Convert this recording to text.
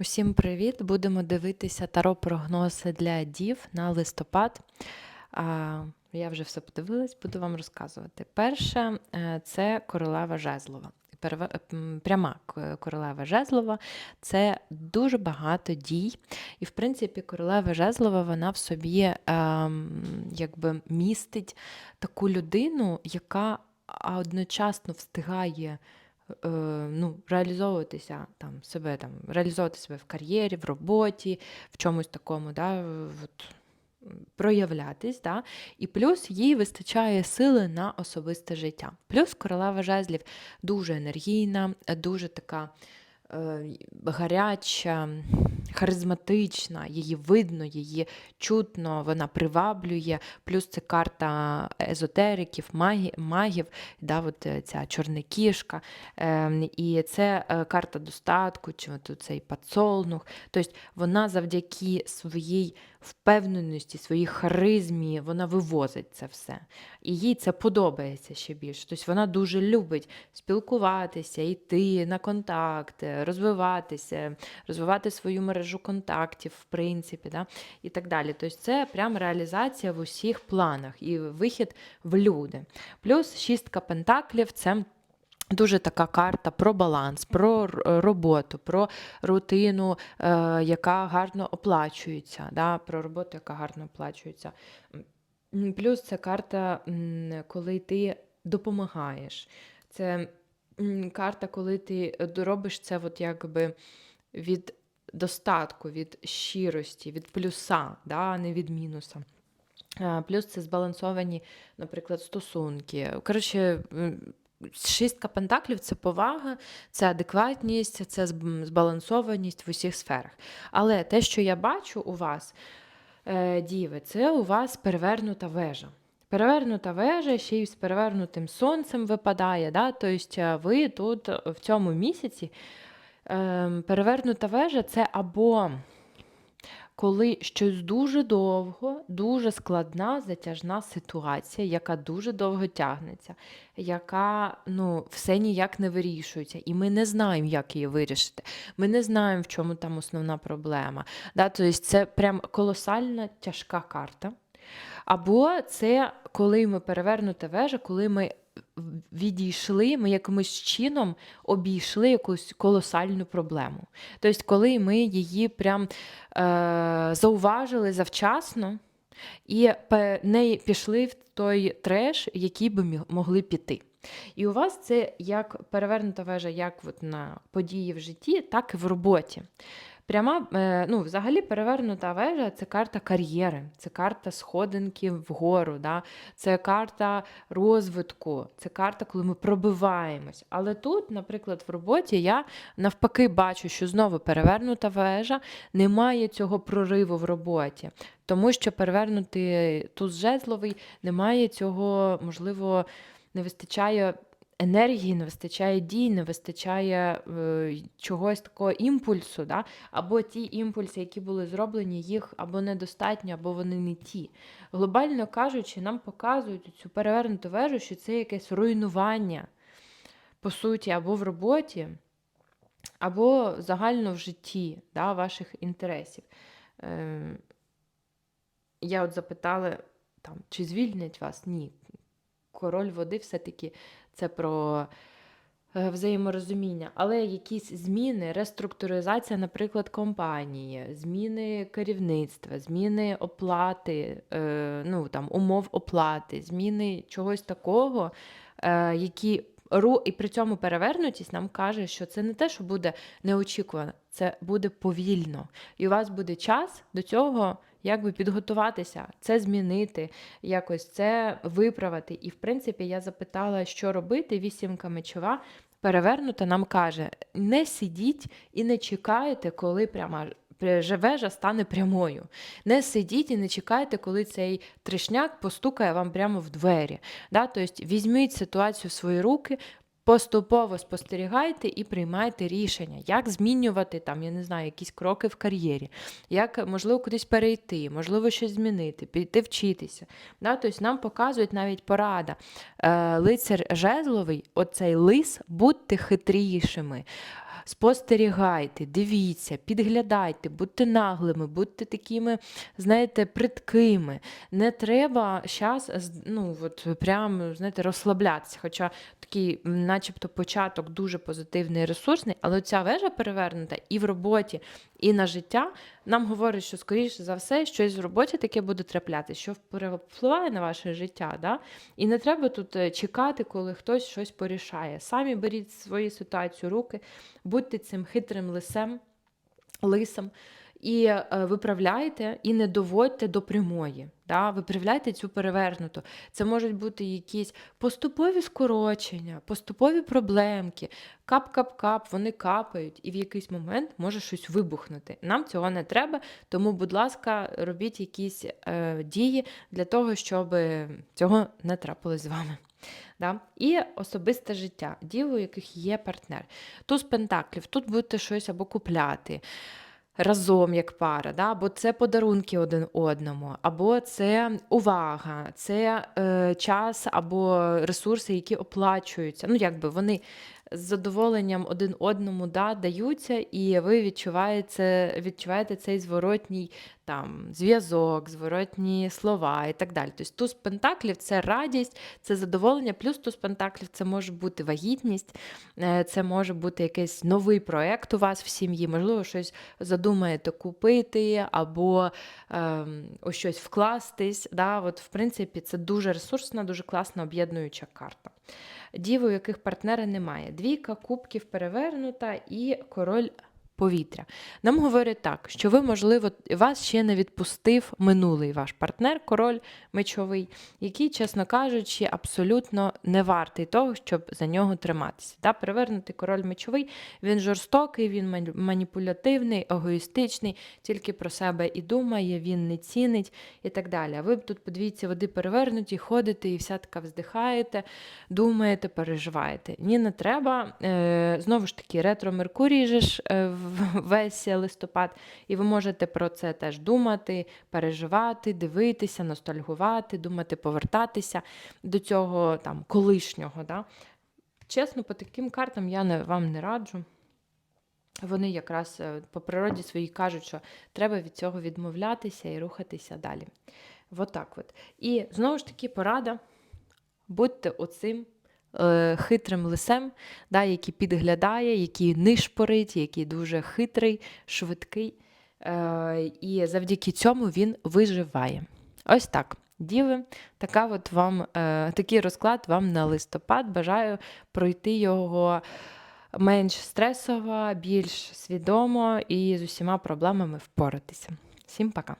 Усім привіт! Будемо дивитися таро прогнози для дів на листопад. Я вже все подивилась, буду вам розказувати. Перше е, це королева Жезлова. Перва- Пряма королева Жезлова це дуже багато дій. І, в принципі, королева Жезлова вона в собі ем, якби містить таку людину, яка одночасно встигає е, ну, реалізовуватися там себе, там, реалізовувати себе в кар'єрі, в роботі, в чомусь такому, да, от, проявлятись, да, і плюс їй вистачає сили на особисте життя. Плюс королева жезлів дуже енергійна, дуже така е, гаряча, харизматична, її видно, її чутно, вона приваблює. Плюс це карта езотериків, магі- магів, да, от е, ця чорна кішка. Ем, І це е, карта достатку, чи от цей пацолнух. Тобто вона завдяки своїй впевненості, своїй харизмі, вона вивозить це все. І їй це подобається ще більше. Тобто вона дуже любить спілкуватися, йти на контакти, розвиватися, розвивати свою мережу контактів, в принципі, да? і так далі. Тобто це прям реалізація в усіх планах і вихід в люди. Плюс шістка пентаклів це. Дуже така карта про баланс, про роботу, про рутину, е, яка гарно оплачується, да? про роботу, яка гарно оплачується. Плюс це карта, коли ти допомагаєш. Це карта, коли ти е, робиш це от якби від достатку, від щирості, від плюса, да? а не від мінуса. Е, Плюс це збалансовані, наприклад, стосунки. Коротше, шістка пентаклів це повага, це адекватність, це збалансованість в усіх сферах. Але те, що я бачу у вас, е, діви, це у вас перевернута вежа. Перевернута вежа ще й з перевернутим сонцем випадає. Да? Тобто ви тут в цьому місяці перевернута вежа це або коли щось дуже довго, дуже складна, затяжна ситуація, яка дуже довго тягнеться, яка ну, все ніяк не вирішується, і ми не знаємо, як її вирішити. Ми не знаємо, в чому там основна проблема. Да? Тобто це прям колосальна тяжка карта. Або це коли ми перевернута вежа, коли ми відійшли, ми якимось чином обійшли якусь колосальну проблему. Тобто, коли ми її прям е, зауважили завчасно і не пішли в той треш, який би могли піти. І у вас це як перевернута вежа, як от на події в житті, так і в роботі. Пряма, е, ну, взагалі, перевернута вежа це карта кар'єри, це карта сходинки вгору, да? це карта розвитку, це карта, коли ми пробиваємось. Але тут, наприклад, в роботі я навпаки бачу, що знову перевернута вежа, немає цього прориву в роботі. Тому що перевернутий туз жезловий немає цього, можливо, не вистачає енергії, не вистачає дій, не вистачає е, чогось такого імпульсу, да? або ті імпульси, які були зроблені, їх або недостатньо, або вони не ті. Глобально кажучи, нам показують цю перевернуту вежу, що це якесь руйнування, по суті, або в роботі, або загально в житті да, ваших інтересів. Е, я от запитала, там, чи звільнять вас? Ні. Король води все-таки це про е, взаєморозуміння, але якісь зміни, реструктуризація, наприклад, компанії, зміни керівництва, зміни оплати, е, ну там умов оплати, зміни чогось такого, е, які ру- і при цьому перевернутість нам каже, що це не те, що буде неочікувано, це буде повільно. І у вас буде час до цього якби підготуватися, це змінити, якось це виправити. І в принципі я запитала, що робити. Вісімка мечова перевернута нам каже: не сидіть і не чекайте, коли пряма. пр- Вежа стане прямою. Не сидіть і не чекайте, коли цей тришняк постукає вам прямо в двері. Да? Тобто візьміть ситуацію в свої руки, поступово спостерігайте і приймайте рішення, як змінювати там, я не знаю, якісь кроки в кар'єрі, як можливо кудись перейти, можливо, щось змінити, піти вчитися. Да? Тобто нам показують навіть порада. Е, лицар жезловий, оцей лис, будьте хитрішими. Спостерігайте, дивіться, підглядайте, будьте наглими, будьте такими, знаєте, приткими. Не треба зараз, ну, от, прям, знаєте, розслаблятися. Хоча такий, начебто, початок дуже позитивний, ресурсний, але ця вежа перевернута і в роботі, і на життя нам говорить, що, скоріше за все, щось в роботі таке буде траплятися, що впливає на ваше життя. Да? І не треба тут е, чекати, коли хтось щось порішає. Самі беріть свою ситуацію руки, будьте цим хитрим лисем, лисом. І е, виправляйте і не доводьте до прямої. Да? Виправляйте цю перевернуту. Це можуть бути якісь поступові скорочення, поступові проблемки. Кап-кап-кап, вони капають, і в якийсь момент може щось вибухнути. Нам цього не треба, тому, будь ласка, робіть якісь е, дії для того, щоб цього не трапилось з вами. Да? І особисте життя, діви, у яких є партнер. Туз пентаклів, тут будете щось або купляти разом як пара, да? або це подарунки один одному, або це увага, це е, час або ресурси, які оплачуються. Ну, якби вони з задоволенням один одному да, даються, і ви відчуваєте, відчуваєте цей зворотній там, зв'язок, зворотні слова і так далі. Тобто туз пентаклів це радість, це задоволення, плюс туз пентаклів це може бути вагітність, е, це може бути якийсь новий проєкт у вас в сім'ї, можливо, щось задумаєте купити або ем, у щось вкластись. Да? От, в принципі, це дуже ресурсна, дуже класна об'єднуюча карта. Діви, у яких партнера немає. Двійка кубків перевернута і король повітря. Нам говорять так, що ви, можливо, вас ще не відпустив минулий ваш партнер, король мечовий, який, чесно кажучи, абсолютно не вартий того, щоб за нього триматися. Да? Перевернутий король мечовий, він жорстокий, він маніпулятивний, егоїстичний, тільки про себе і думає, він не цінить і так далі. А ви тут, подивіться, води перевернуті, ходите і вся така вздихаєте, думаєте, переживаєте. Ні, не треба. Е, знову ж таки, ретро Меркурій же ж е, в- весь листопад, і ви можете про це теж думати, переживати, дивитися, ностальгувати, думати, повертатися до цього там колишнього. Да? Чесно, по таким картам я не, вам не раджу. Вони якраз е, по природі своїй кажуть, що треба від цього відмовлятися і рухатися далі. Отак от. І знову ж таки порада. Будьте оцим хитрим лисем, да, який підглядає, який нишпорить, який дуже хитрий, швидкий. Е, і завдяки цьому він виживає. Ось так. Діви, така от вам, е, такий розклад вам на листопад. Бажаю пройти його менш стресово, більш свідомо і з усіма проблемами впоратися. Всім пока!